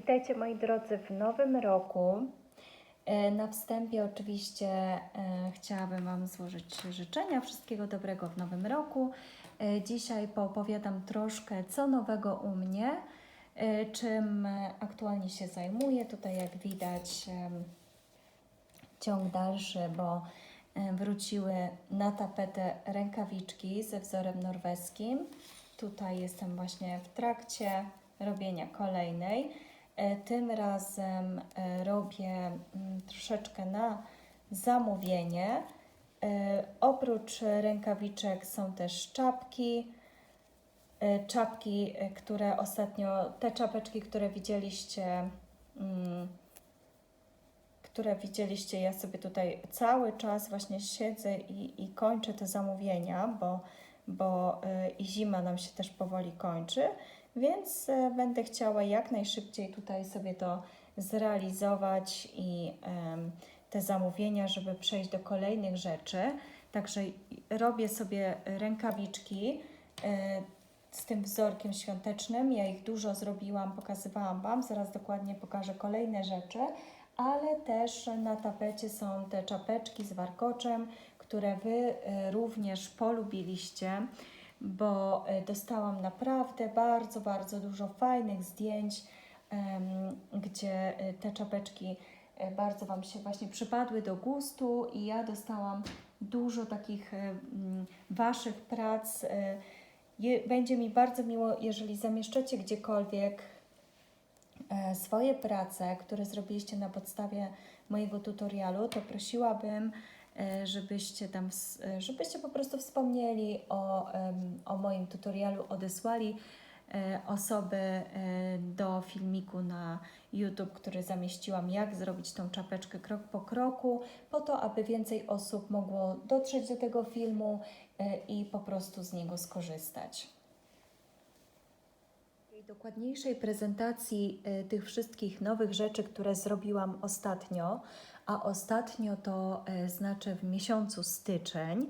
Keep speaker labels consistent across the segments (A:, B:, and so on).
A: Witajcie moi drodzy w nowym roku. E, Na wstępie oczywiście e, chciałabym Wam złożyć życzenia wszystkiego dobrego w nowym roku. E, Dzisiaj poopowiadam troszkę co nowego u mnie, czym aktualnie się zajmuję. Tutaj jak widać ciąg dalszy, bo wróciły na tapetę rękawiczki ze wzorem norweskim. Tutaj jestem właśnie w trakcie robienia kolejnej. E, Tym razem e, robię mm, troszeczkę na zamówienie. E, Oprócz rękawiczek są też czapki. Czapki, które ostatnio, te czapeczki, które widzieliście, mm, które widzieliście, ja sobie tutaj cały czas właśnie siedzę i, i kończę te zamówienia, bo, bo y, i zima nam się też powoli kończy, więc y, będę chciała jak najszybciej tutaj sobie to zrealizować i te zamówienia, żeby przejść do kolejnych rzeczy. Także robię sobie rękawiczki y, z tym wzorkiem świątecznym. Ja ich dużo zrobiłam, pokazywałam Wam, zaraz dokładnie pokażę kolejne rzeczy ale też na tapecie są te czapeczki z warkoczem, które Wy e, również polubiliście, bo e, dostałam naprawdę bardzo, bardzo dużo fajnych zdjęć, gdzie e, te czapeczki bardzo Wam się właśnie przypadły do gustu i ja dostałam dużo takich Waszych prac. będzie mi bardzo miło, jeżeli zamieszczacie gdziekolwiek swoje prace, które zrobiliście na podstawie mojego tutorialu, to prosiłabym, żebyście tam, e, żebyście po prostu wspomnieli o, o moim tutorialu, odesłali e, osoby e, do filmiku na YouTube, który zamieściłam, jak zrobić tą czapeczkę krok po kroku, po to, aby więcej osób mogło dotrzeć do tego filmu e, i po prostu z niego skorzystać dokładniejszej prezentacji y, tych wszystkich nowych rzeczy, które zrobiłam ostatnio, a ostatnio to znaczy w miesiącu styczeń.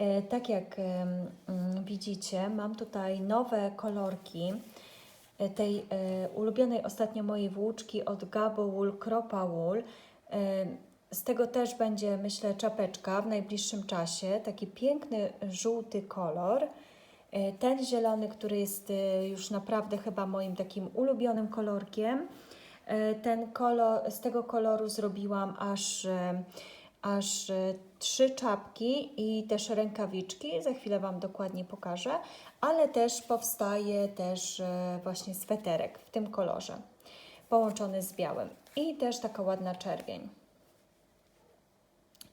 A: Y, Tak jak mm, widzicie, mam tutaj nowe kolorki tej ulubionej ostatnio mojej włóczki od Gabo Wool Kropa Wool. Z tego też będzie, myślę, czapeczka w najbliższym czasie. Taki piękny żółty kolor. E, Ten zielony, który jest e, już naprawdę chyba moim takim ulubionym kolorkiem. E, Ten kolor, z tego koloru zrobiłam aż, aż trzy czapki i też rękawiczki. Za chwilę Wam dokładnie pokażę, ale też powstaje też właśnie sweterek w tym kolorze, połączony z białym. I też taka ładna czerwień.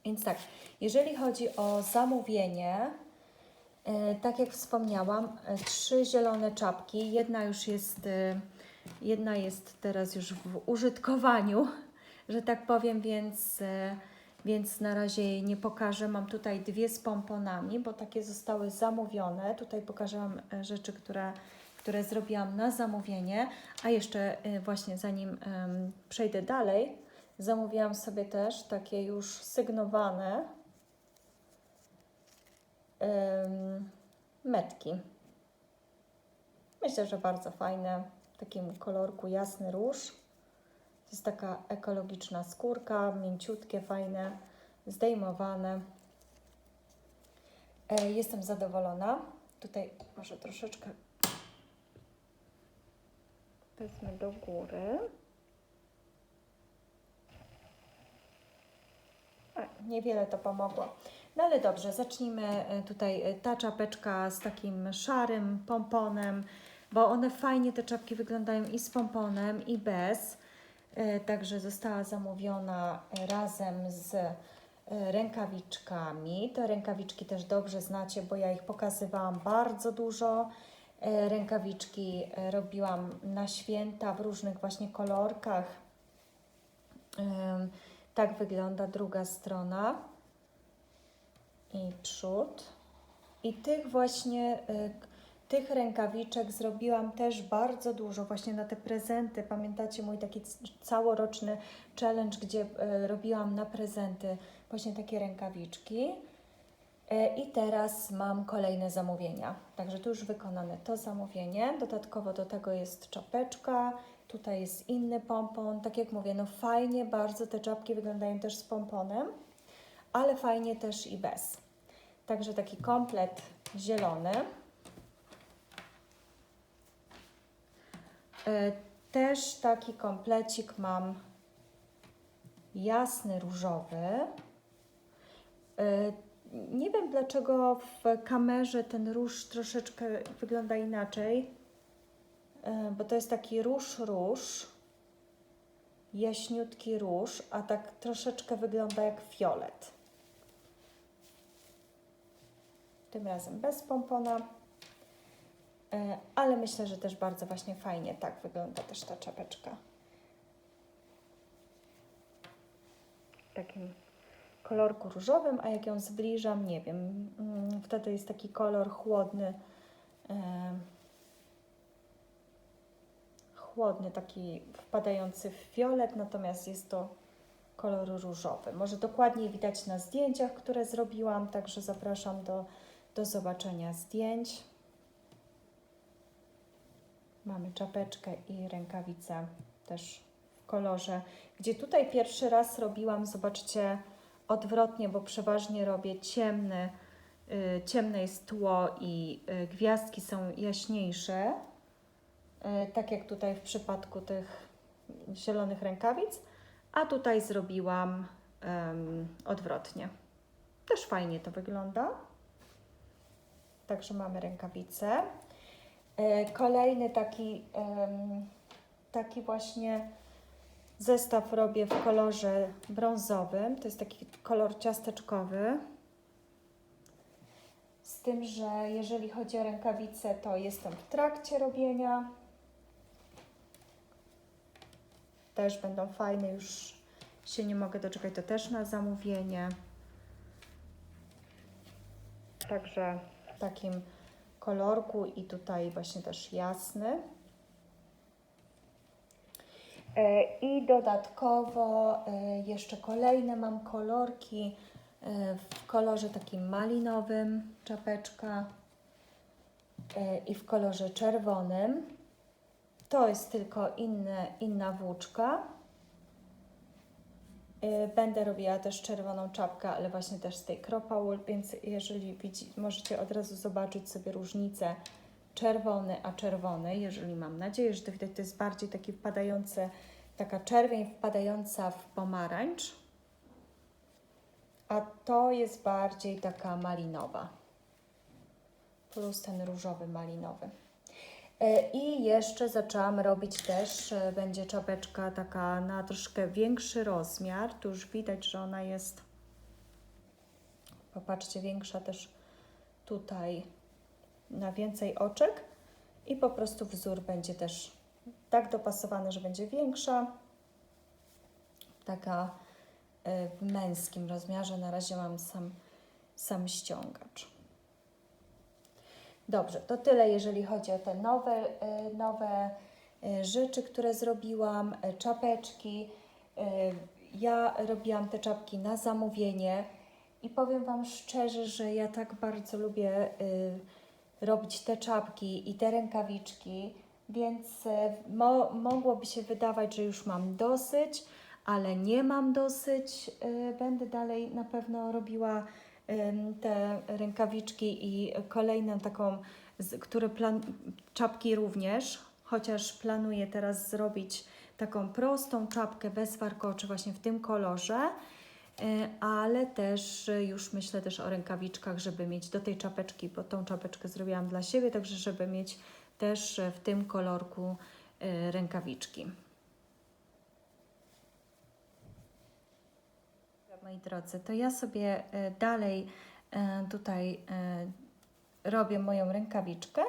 A: Więc tak, jeżeli chodzi o zamówienie, Tak jak wspomniałam, e, trzy zielone czapki. Jedna już jest, e, jedna jest teraz już w użytkowaniu, że tak powiem, więc, e, więc na razie jej nie pokażę. Mam tutaj dwie z pomponami, bo takie zostały zamówione. Tutaj pokażę Wam e, rzeczy, które, które zrobiłam na zamówienie. A jeszcze e, właśnie zanim przejdę dalej, zamówiłam sobie też takie już sygnowane metki. Myślę, że bardzo fajne. W takim kolorku jasny róż. To jest taka ekologiczna skórka, mięciutkie, fajne, zdejmowane. E, jestem zadowolona. Tutaj może troszeczkę wezmę do góry. A, Niewiele to pomogło. No ale dobrze, zacznijmy e, tutaj e, ta czapeczka z takim szarym pomponem, bo one fajnie te czapki wyglądają i z pomponem i bez. E, Także została zamówiona razem z rękawiczkami. Te rękawiczki też dobrze znacie, bo ja ich pokazywałam bardzo dużo. Rękawiczki robiłam na święta w różnych właśnie kolorkach. Tak wygląda druga strona i przód. I tych właśnie, y, tych rękawiczek zrobiłam też bardzo dużo właśnie na te prezenty. Pamiętacie mój taki całoroczny challenge, gdzie y, robiłam na prezenty właśnie takie rękawiczki. E, I teraz mam kolejne zamówienia. Także tu już wykonane to zamówienie. Dodatkowo do tego jest czapeczka Tutaj jest inny pompon. Tak jak mówię, no fajnie bardzo te czapki wyglądają też z pomponem, ale fajnie też i bez. Także taki komplet zielony. E, Też taki komplecik mam jasny różowy. E, Nie wiem dlaczego w kamerze ten róż troszeczkę wygląda inaczej, e, bo to jest taki róż róż, jaśniutki róż, a tak troszeczkę wygląda jak fiolet. Tym razem bez pompona, e, ale myślę, że też bardzo właśnie fajnie tak wygląda też ta czapeczka. Takim kolorku różowym, a jak ją zbliżam, nie wiem, mm, wtedy jest taki kolor chłodny, e, chłodny, taki wpadający w fiolet, natomiast jest to kolor różowy. Może dokładniej widać na zdjęciach, które zrobiłam, także zapraszam do, do zobaczenia zdjęć. Mamy czapeczkę i rękawice też w kolorze, gdzie tutaj pierwszy raz robiłam, zobaczcie, odwrotnie, bo przeważnie robię ciemny, y, ciemne jest tło i y, gwiazdki są jaśniejsze, y, tak jak tutaj w przypadku tych zielonych rękawic, a tutaj zrobiłam odwrotnie. Też fajnie to wygląda. Także mamy rękawice. E, Kolejny taki, taki właśnie zestaw robię w kolorze brązowym. To jest taki kolor ciasteczkowy. Z tym, że jeżeli chodzi o rękawice, to jestem w trakcie robienia. Też będą fajne, już się nie mogę doczekać, to też na zamówienie. Także takim kolorku i tutaj właśnie też jasny. E, I dodatkowo e, jeszcze kolejne mam kolorki e, w kolorze takim malinowym, czapeczka i w kolorze czerwonym. To jest tylko inne, inna włóczka. E, Będę robiła też czerwoną czapkę, ale właśnie też z tej kropa więc jeżeli widzi, możecie od razu zobaczyć sobie różnicę czerwony a czerwony, jeżeli mam nadzieję, że to widać, to jest bardziej taki wpadający, taka czerwień wpadająca w pomarańcz, a to jest bardziej taka malinowa, plus ten różowy malinowy. E, I jeszcze zaczęłam robić też, e, będzie czapeczka taka na troszkę większy rozmiar, tu już widać, że ona jest, popatrzcie, większa też tutaj na więcej oczek i po prostu wzór będzie też tak dopasowany, że będzie większa. Taka y, w męskim rozmiarze. Na razie mam sam, sam ściągacz. Dobrze, to tyle, jeżeli chodzi o te nowe, y, nowe y, rzeczy, które zrobiłam, y, czapeczki. Ja robiłam te czapki na zamówienie i powiem Wam szczerze, że ja tak bardzo lubię robić te czapki i te rękawiczki, więc e, mo mogłoby się wydawać, że już mam dosyć, ale nie mam dosyć. E, Będę dalej na pewno robiła te rękawiczki i kolejną taką, które plan czapki również, chociaż planuję teraz zrobić taką prostą czapkę bez warkoczy właśnie w tym kolorze. E, ale też e, już myślę też o rękawiczkach, żeby mieć do tej czapeczki, bo tą czapeczkę zrobiłam dla siebie, także żeby mieć też e, w tym kolorku rękawiczki. Moi drodzy, to ja sobie e, dalej e, tutaj e, robię moją rękawiczkę.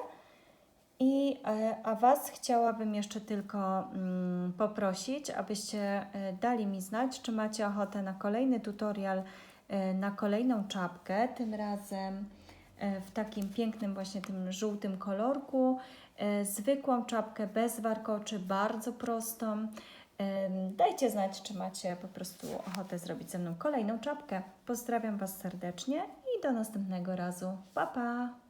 A: I, a Was chciałabym jeszcze tylko mm, poprosić, abyście dali mi znać, czy macie ochotę na kolejny tutorial, na kolejną czapkę, tym razem w takim pięknym właśnie tym żółtym kolorku, zwykłą czapkę bez warkoczy, bardzo prostą. Dajcie znać, czy macie po prostu ochotę zrobić ze mną kolejną czapkę. Pozdrawiam Was serdecznie i do następnego razu. Pa, pa!